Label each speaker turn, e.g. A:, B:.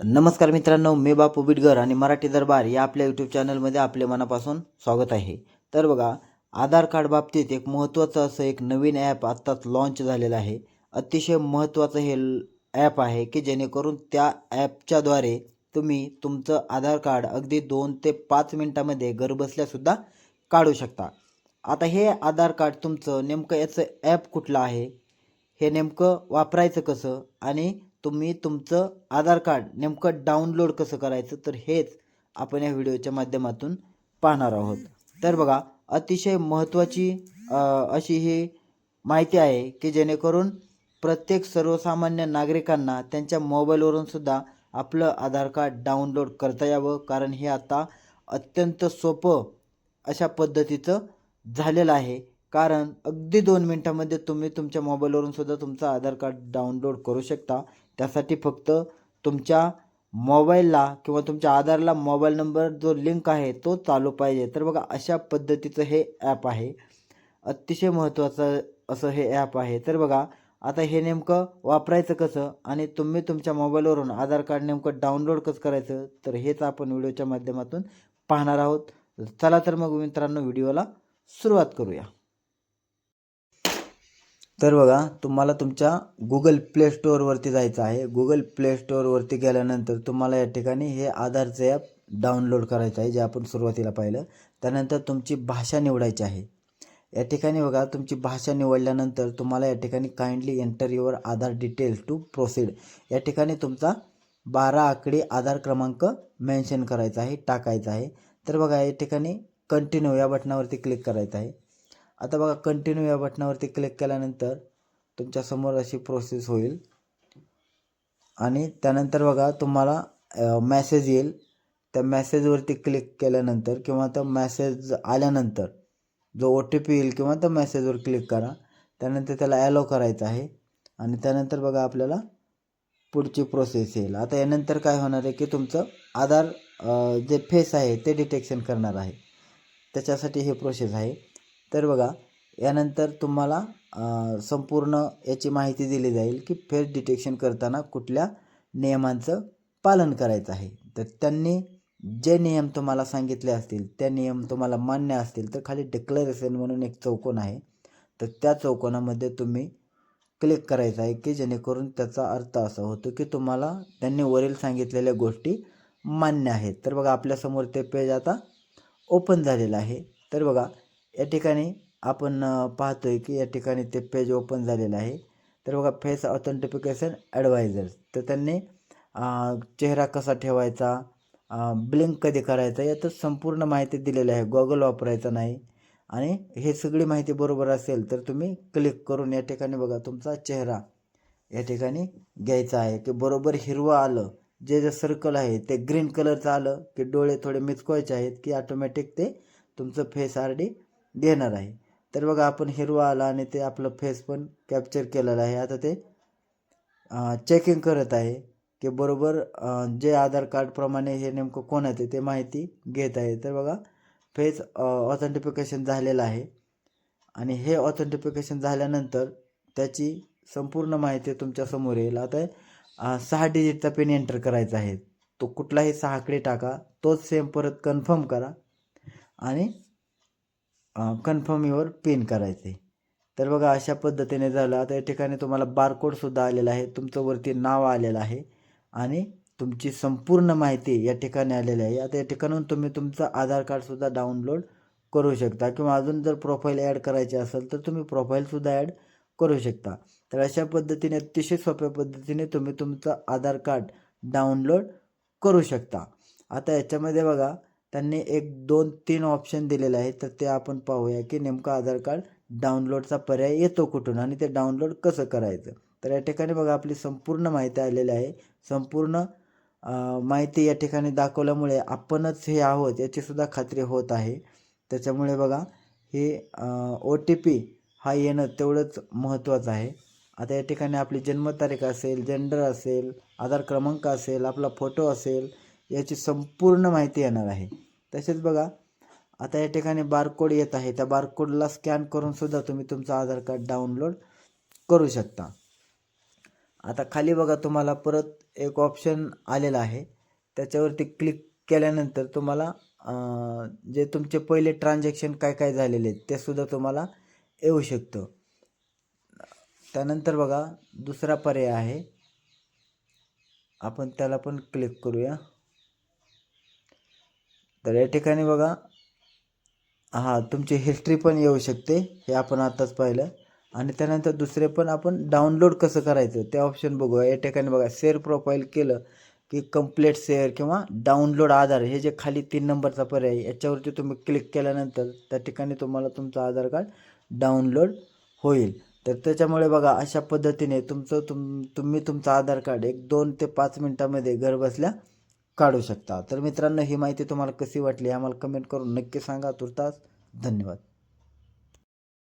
A: नमस्कार मित्रांनो मी बापू बिटगर आणि मराठी दरबार या आपल्या यूट्यूब चॅनलमध्ये आपले मनापासून स्वागत आहे. तर बघा आधार कार्ड बाबतीत एक महत्त्वाचं असं एक नवीन ॲप आत्ताच लॉन्च झालेलं आहे. अतिशय महत्त्वाचं हे ॲप आहे की जेणेकरून त्या ॲपच्याद्वारे तुम्ही तुमचं आधार कार्ड अगदी दोन ते पाच मिनटामध्ये घरबसल्यासुद्धा काढू शकता. आता हे आधार कार्ड तुमचं नेमकं याचं ॲप कुठलं आहे? हे नेमकं वापरायचं कसं? आणि तुम्ही तुमचं आधार कार्ड नेमकं डाउनलोड कसं करायचं? तर हेच आपण या व्हिडिओच्या माध्यमातून पाहणार आहोत. तर बघा अतिशय महत्त्वाची अशी ही माहिती आहे की जेणेकरून प्रत्येक सर्वसामान्य नागरिकांना त्यांच्या मोबाईलवरून सुद्धा आपलं आधार कार्ड डाउनलोड करता यावं. कारण हे आता अत्यंत सोपं अशा पद्धतीचं झालेलं आहे. कारण अगदी दोन मिनटामध्ये तुम्ही तुमच्या मोबाईलवरून सुद्धा तुमचं आधार कार्ड डाउनलोड करू शकता. त्यासाठी फक्त तुमच्या मोबाईलला किंवा तुमच्या आधारला मोबाईल नंबर जो लिंक आहे तो चालू पाहिजे. तर बघा अशा पद्धतीचं हे ॲप आहे. अतिशय महत्त्वाचं असं हे ॲप आहे. तर बघा आता हे नेमकं वापरायचं कसं आणि तुम्ही तुमच्या मोबाईलवरून आधार कार्ड नेमकं डाउनलोड कसं करायचं तर हेच आपण व्हिडिओच्या माध्यमातून पाहणार आहोत. चला तर मग मित्रांनो व्हिडिओला सुरुवात करूया. तर बघा तुम्हाला तुमच्या गुगल प्ले स्टोअरवरती जायचं आहे. गुगल प्ले स्टोअरवरती गेल्यानंतर तुम्हाला या ठिकाणी हे आधारचं ॲप डाउनलोड करायचं आहे जे आपण सुरुवातीला पाहिलं. त्यानंतर तुमची भाषा निवडायची आहे. या ठिकाणी बघा तुमची भाषा निवडल्यानंतर तुम्हाला या ठिकाणी kindly enter your Aadhaar details to proceed या ठिकाणी तुमचा बारा आकडी आधार क्रमांक मेन्शन करायचा आहे टाकायचा आहे. तर बघा या ठिकाणी कंटिन्यू या बटनावरती क्लिक करायचं आहे. आता बघा कंटिन्यू या बटनावरती क्लिक केल्यानंतर तुमच्यासमोर अशी प्रोसेस होईल. आणि त्यानंतर बघा तुम्हाला मॅसेज येईल. त्या मॅसेजवरती क्लिक केल्यानंतर किंवा त्या मॅसेज आल्यानंतर जो ओ टी पी येईल किंवा त्या मॅसेजवर क्लिक करा. त्यानंतर त्याला ॲलो करायचं आहे. आणि त्यानंतर बघा आपल्याला पुढची प्रोसेस येईल. आता यानंतर काय होणार आहे की तुमचं आधार जे फेस आहे ते डिटेक्शन करणार आहे. त्याच्यासाठी हे प्रोसेस आहे. तर बघा यानंतर तुम्हाला संपूर्ण याची माहिती दिली जाईल की फेस डिटेक्शन करताना कुठल्या नियमांचं पालन करायचं आहे. तर त्यांनी जे नियम तुम्हाला सांगितले असतील त्या नियम तुम्हाला मान्य असतील तर खाली डिक्लेरेशन म्हणून एक चौकोन आहे. तर त्या चौकोनामध्ये तुम्ही क्लिक करायचं आहे की जेणेकरून त्याचा अर्थ असा होतो की तुम्हाला त्यांनी वरील सांगितलेल्या गोष्टी मान्य आहेत. तर बघा आपल्यासमोर ते पेज आता ओपन झालेलं आहे. तर बघा या ठिकाणी आपण पाहतो पाहतोय की या ठिकाणी ते पेज ओपन झालेलं आहे. तर बघा फेस ऑथेंटिफिकेशन ॲडवायझर्स तर त्यांनी चेहरा कसा ठेवायचा ब्लिंक कधी करायचा याचं संपूर्ण माहिती दिलेली आहे. गॉगल वापरायचा नाही. आणि हे सगळी माहिती बरोबर असेल तर तुम्ही क्लिक करून या ठिकाणी बघा तुमचा चेहरा या ठिकाणी घ्यायचा आहे. की बरोबर हिरवं आलं जे जे सर्कल आहे ते ग्रीन कलरचं आलं की डोळे थोडे मिचकवायचे आहेत की ऑटोमॅटिक ते तुमचं फेस आर डी घेणार आहे. तर बघा आपण हिरवा आला आणि ते आपलं फेस पण कॅप्चर केलेलं आहे. आता ते चेकिंग करत आहे की बरोबर जे आधार कार्डप्रमाणे हे नेमकं कोण आहे ते माहिती घेत आहे. तर बघा फेस ऑथेंटिफिकेशन झालेलं आहे. आणि हे ऑथेंटिफिकेशन झाल्यानंतर त्याची संपूर्ण माहिती तुमच्यासमोर येईल. आता सहा डिजिटचा पिन एंटर करायचा आहे. तो कुठलाही सहाकडे टाका तोच सेम परत कन्फर्म करा. आणि कन्फर्म युअर पिन करायचे तर बघा अशा पद्धतीने झालं. आता या ठिकाणी तुम्हाला बारकोडसुद्धा आलेला आहे. तुमचं वरती नाव आलेलं आहे. आणि तुमची संपूर्ण माहिती या ठिकाणी आलेली आहे. आता या ठिकाणून तुम्ही तुमचं आधार कार्डसुद्धा डाउनलोड करू शकता. किंवा अजून जर प्रोफाईल ॲड करायची असेल तर तुम्ही प्रोफाईलसुद्धा ॲड करू शकता. तर अशा पद्धतीने अतिशय सोप्या पद्धतीने तुम्ही तुमचं आधार कार्ड डाउनलोड करू शकता. आता याच्यामध्ये बघा त्यांनी एक दोन तीन ऑप्शन दिलेले आहेत. तर ते आपण पाहूया की नेमकं आधार कार्ड डाउनलोडचा पर्याय येतो कुठून आणि ते डाउनलोड कसं करायचं? तर या ठिकाणी बघा आपली संपूर्ण माहिती आलेली आहे. संपूर्ण माहिती या ठिकाणी दाखवल्यामुळे आपणच हे आहोत याचीसुद्धा खात्री होत आहे. त्याच्यामुळे बघा हे ओ टी पी हा येणं तेवढंच महत्त्वाचं आहे. आता या ठिकाणी आपली जन्मतारीख असेल जेंडर असेल आधार क्रमांक असेल आपला फोटो असेल याची संपूर्ण माहिती येणार आहे. तसेच बघा आता या ठिकाणी बारकोड येत आहे. त्या बारकोडला स्कॅन करून सुद्धा तुम्ही तुमचं आधार कार्ड डाउनलोड करू शकता. आता खाली बघा तुम्हाला परत एक ऑप्शन आलेला आहे. त्याच्यावरती क्लिक केल्यानंतर तुम्हाला जे तुमचे पहिले ट्रान्झॅक्शन काय काय झालेले आहेत ते सुद्धा तुम्हाला येऊ शकतं. त्यानंतर बघा दुसरा पर्याय आहे. आपण त्याला पण क्लिक करूया. तर या ठिकाणी बघा हां तुमची हिस्ट्री पण येऊ शकते हे आपण आत्ताच पाहिलं. आणि त्यानंतर दुसरे पण आपण डाउनलोड कसं करायचं ते ऑप्शन बघूया. या ठिकाणी बघा शेअर प्रोफाईल केलं की कंप्लीट शेअर किंवा डाउनलोड आधार हे जे खाली तीन नंबरचा पर्याय आहे, याच्यावरती तुम्ही क्लिक केल्यानंतर त्या ठिकाणी तुम्हाला तुमचं आधार कार्ड डाउनलोड होईल. तर त्याच्यामुळे बघा अशा पद्धतीने तुमचं तुम तुम्ही तुमचं आधार कार्ड एक दोन ते पाच मिनटामध्ये घरबसल्या काढू शकता. तर मित्रांनो ही माहिती तुम्हाला कशी वाटली आम्हाला कमेंट करून नक्की सांगा. तुर्तास धन्यवाद.